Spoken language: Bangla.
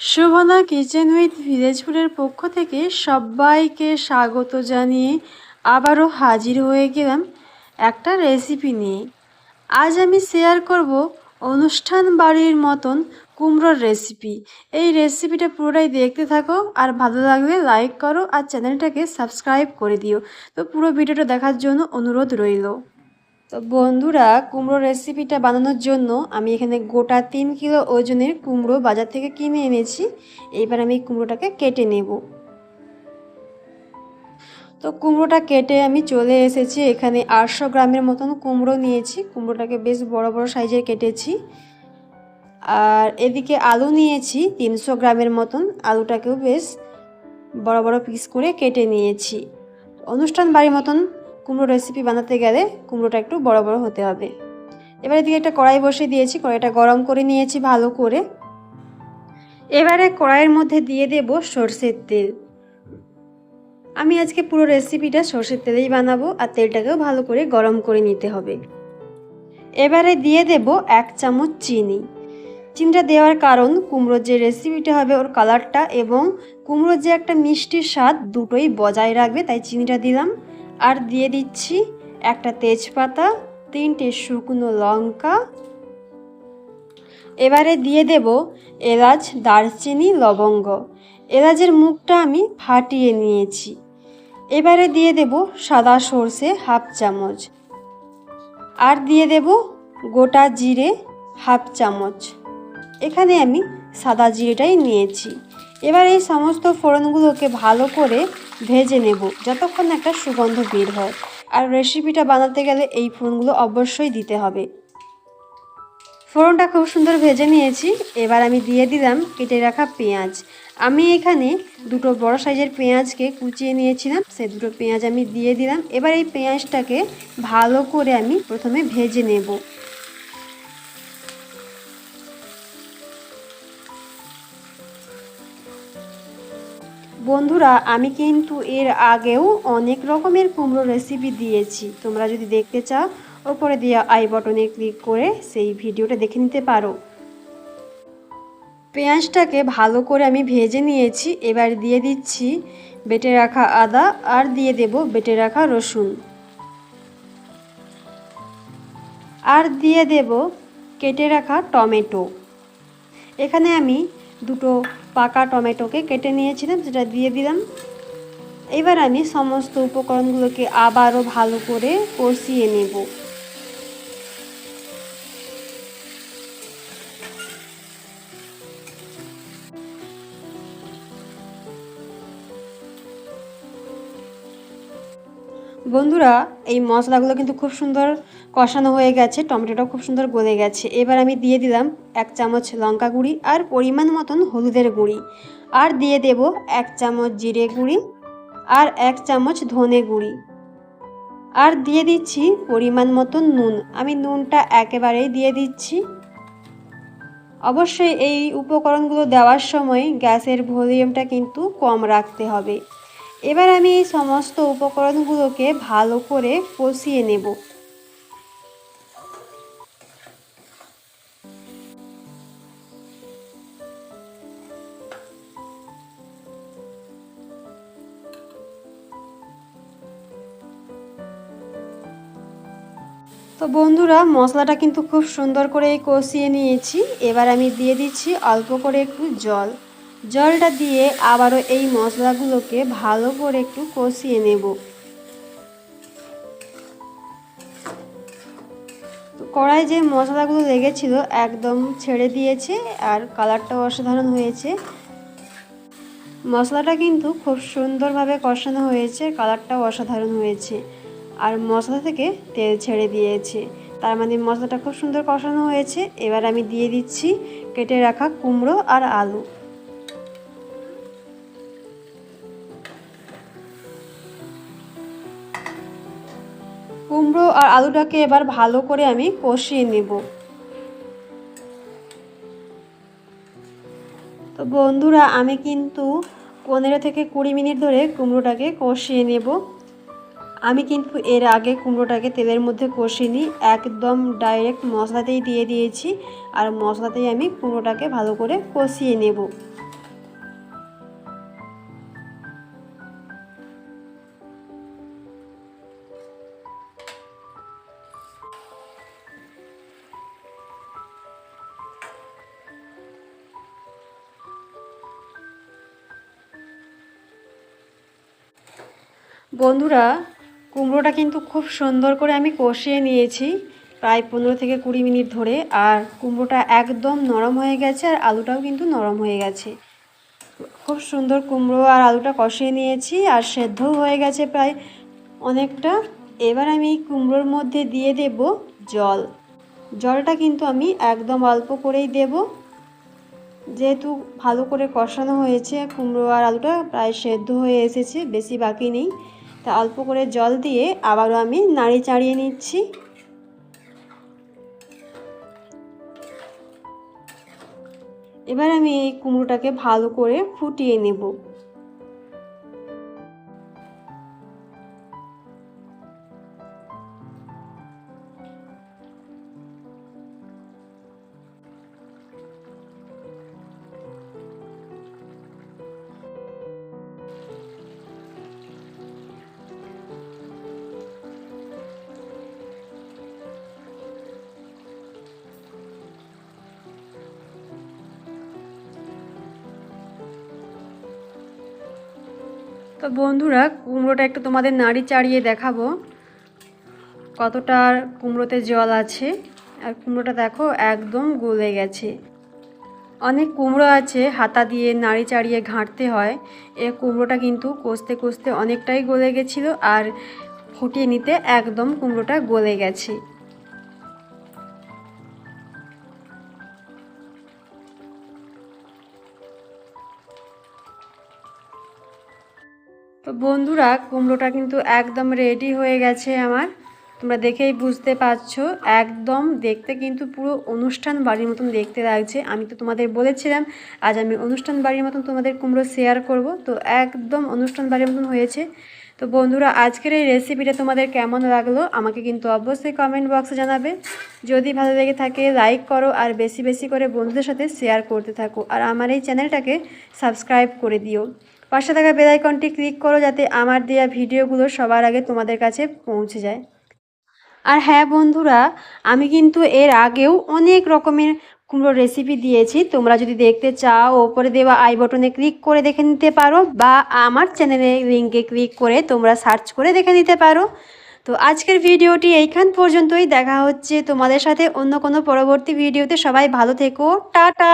শোভনা কিচেন উইথ ভিলেজপুরের পক্ষ থেকে সবাইকে স্বাগত জানিয়ে আবারও হাজির হয়ে গেলাম একটা রেসিপি নিয়ে। আজ আমি শেয়ার করব অনুষ্ঠান বাড়ির মতন কুমড়োর রেসিপি এই রেসিপিটা পুরোটাই দেখতে থাকো আর ভালো লাগলে লাইক করো আর চ্যানেলটাকে সাবস্ক্রাইব করে দিও। তো পুরো ভিডিওটা দেখার জন্য অনুরোধ রইল। তো বন্ধুরা কুমড়ো রেসিপিটা বানানোর জন্য আমি এখানে গোটা তিন কিলো ওজনের কুমড়ো বাজার থেকে কিনে এনেছি। এইবার আমি কুমড়োটাকে কেটে নেব। তো কুমড়োটা কেটে আমি চলে এসেছি। এখানে আটশো গ্রামের মতন কুমড়ো নিয়েছি। কুমড়োটাকে বেশ বড় বড় সাইজের কেটেছি। আর এদিকে আলু নিয়েছি, তিনশো গ্রামের মতন। আলুটাকেও বেশ বড় বড় পিস করে কেটে নিয়েছি। অনুষ্ঠান বাড়ির মতন কুমড়ো রেসিপি বানাতে গেলে কুমড়োটা একটু বড় বড় হতে হবে। এবারে দিকে একটা কড়াই বসিয়ে দিয়েছি, কড়াইটা গরম করে নিয়েছি ভালো করে। এবারে কড়াইয়ের মধ্যে দিয়ে দেব সর্ষের তেল। আমি আজকে পুরো রেসিপিটা সর্ষের তেলেই বানাবো আর তেলটাকেও ভালো করে গরম করে নিতে হবে। এবারে দিয়ে দেব এক চামচ চিনি। চিনিটা দেওয়ার কারণ কুমড়োর যে রেসিপিটা হবে ওর কালারটা এবং কুমড়োর যে একটা মিষ্টির স্বাদ দুটোই বজায় রাখবে, তাই চিনিটা দিলাম। আর দিয়ে দিচ্ছি একটা তেজপাতা, তিনটে শুকনো লঙ্কা। এবারে দিয়ে দেব এলাচ, দারচিনি, লবঙ্গ। এলাচের মুখটা আমি ফাটিয়ে নিয়েছি। এবারে দিয়ে দেব সাদা সর্ষে হাফ চামচ। আর দিয়ে দেব গোটা জিরে হাফ চামচ। এখানে আমি সাদা জিরেটাই নিয়েছি। এবার এই সমস্ত ফোড়নগুলোকে ভালো করে ভেজে নেব, যতক্ষণ একটা সুগন্ধ বের হয়। আর রেসিপিটা বানাতে গেলে এই ফোড়নগুলো অবশ্যই দিতে হবে। ফোড়নটা খুব সুন্দর ভেজে নিয়েছি। এবার আমি দিয়ে দিলাম কেটে রাখা পেঁয়াজ। আমি এখানে দুটো বড় সাইজের পেঁয়াজকে কুচিয়ে নিয়েছিলাম, সে দুটো পেঁয়াজ আমি দিয়ে দিলাম। এবার এই পেঁয়াজটাকে ভালো করে আমি প্রথমে ভেজে নেব। বন্ধুরা, আমি কিন্তু এর আগেও অনেক রকমের কুমড়ো রেসিপি দিয়েছি। তোমরা যদি দেখতে চাও, ওপরে দেওয়া আই বটনে ক্লিক করে সেই ভিডিওটা দেখে নিতে পারো। পেঁয়াজটাকে ভালো করে আমি ভেজে নিয়েছি। এবার দিয়ে দিচ্ছি বেটে রাখা আদা আর দিয়ে দেব বেটে রাখা রসুন। আর দিয়ে দেব কেটে রাখা টমেটো। এখানে আমি দুটো পাকা টমেটোকে কেটে নিয়েছিলাম, সেটা দিয়ে দিলাম। এবার আমি সমস্ত উপকরণগুলোকে আবারও ভালো করে কষিয়ে নেব। বন্ধুরা, এই মশলাগুলো কিন্তু খুব সুন্দর কষানো হয়ে গেছে, টমেটোটাও খুব সুন্দর গলে গেছে। এবার আমি দিয়ে দিলাম এক চামচ লঙ্কা গুঁড়ি আর পরিমাণ মতন হলুদের গুঁড়ি। আর দিয়ে দেব এক চামচ জিরে গুঁড়ি আর এক চামচ ধনে গুঁড়ি। আর দিয়ে দিচ্ছি পরিমাণ মতন নুন। আমি নুনটা একেবারেই দিয়ে দিচ্ছি। অবশ্যই এই উপকরণগুলো দেওয়ার সময় গ্যাসের ভলিউমটা কিন্তু কম রাখতে হবে। এবার আমি এই সমস্ত উপকরণগুলোকে ভালো করে কষিয়ে নেব। তো বন্ধুরা, মশলাটা কিন্তু খুব সুন্দর করে কষিয়ে নিয়েছি। এবার আমি দিয়ে দিচ্ছি অল্প করে একটু জল। জলটা দিয়ে আবারও এই মশলাগুলোকে ভালো করে একটু কষিয়ে নেব। কড়াই যে মশলাগুলো লেগেছিল একদম ছেড়ে দিয়েছে আর কালারটাও অসাধারণ হয়েছে। মশলাটা কিন্তু খুব সুন্দরভাবে কষানো হয়েছে, কালারটাও অসাধারণ হয়েছে। আর মশলা থেকে তেল ছেড়ে দিয়েছে। তার মানে মশলাটা খুব সুন্দর কষানো হয়েছে। এবার আমি দিয়ে দিচ্ছি কেটে রাখা কুমড়ো আর আলু। কুমড়ো আর আলুটাকে এবার ভালো করে আমি কষিয়ে নেব। তো বন্ধুরা, আমি কিন্তু পনেরো থেকে কুড়ি মিনিট ধরে কুমড়োটাকে কষিয়ে নেব। আমি কিন্তু এর আগে কুমড়োটাকে তেলের মধ্যে কষিনি একদম ডাইরেক্ট মশলাতেই দিয়ে দিয়েছি। আর মশলাতেই আমি কুমড়োটাকে ভালো করে কষিয়ে নেব। বন্ধুরা, কুমড়োটা কিন্তু খুব সুন্দর করে আমি কষিয়ে নিয়েছি প্রায় পনেরো থেকে কুড়ি মিনিট ধরে আর কুমড়োটা একদম নরম হয়ে গেছে আর আলুটাও কিন্তু নরম হয়ে গেছে। খুব সুন্দর কুমড়ো আর আলুটা কষিয়ে নিয়েছি আর সেদ্ধও হয়ে গেছে প্রায় অনেকটা। এবার আমি কুমড়োর মধ্যে দিয়ে দেব জল। জলটা কিন্তু আমি একদম অল্প করেই দেব। যেহেতু ভালো করে কষানো হয়েছে, কুমড়ো আর আলুটা প্রায় সেদ্ধ হয়ে এসেছে, বেশি বাকি নেই। তা অল্প করে জল দিয়ে আবারও আমি নাড়ি চাড়িয়ে নিচ্ছি। এবার আমি এই কুমড়োটাকে ভালো করে ফুটিয়ে নেব। তো বন্ধুরা, কুমড়োটা একটু তোমাদের নাড়ি চাড়িয়ে দেখাবো। কতটা কুমড়োতে জল আছে। আর কুমড়োটা দেখো, একদম গলে গেছে। অনেক কুমড়ো আছে, হাতা দিয়ে নাড়ি চাড়িয়ে ঘাঁটতে হয়। এ কুমড়োটা কিন্তু কষতে কষতে অনেকটাই গলে গেছিল, আর ফুটিয়ে নিতে একদম কুমড়োটা গলে গেছে। তো বন্ধুরা, কুমড়োটা কিন্তু একদম রেডি হয়ে গেছে আমার। তোমরা দেখেই বুঝতে পারছ, একদম দেখতে কিন্তু পুরো অনুষ্ঠান বাড়ির মতন দেখতে লাগছে। আমি তো তোমাদের বলেছিলাম, আজ আমি অনুষ্ঠান বাড়ির মতন তোমাদের কুমড়ো শেয়ার করব। তো একদম অনুষ্ঠান বাড়ির মতন হয়েছে। তো বন্ধুরা, আজকের এই রেসিপিটা তোমাদের কেমন লাগল, আমাকে কিন্তু অবশ্যই কমেন্ট বক্সে জানাবে। যদি ভালো লেগে থাকে লাইক করো আর বেশি বেশি করে বন্ধুদের সাথে শেয়ার করতে থাকো। আর আমার এই চ্যানেলটাকে সাবস্ক্রাইব করে দিও। পাশে থাকা বেলাইকনটি ক্লিক করো যাতে আমার দেওয়া ভিডিওগুলো সবার আগে তোমাদের কাছে পৌঁছে যায়। আর হ্যাঁ বন্ধুরা, আমি কিন্তু এর আগেও অনেক রকমের কুমড়ো রেসিপি দিয়েছি। তোমরা যদি দেখতে চাও, ওপরে দেওয়া আই বটনে ক্লিক করে দেখে নিতে পারো বা আমার চ্যানেলে লিঙ্কে ক্লিক করে তোমরা সার্চ করে দেখে নিতে পারো। তো আজকের ভিডিওটি এইখান পর্যন্তই। দেখা হচ্ছে তোমাদের সাথে অন্য কোনো পরবর্তী ভিডিওতে সবাই ভালো থেকো। টাটা!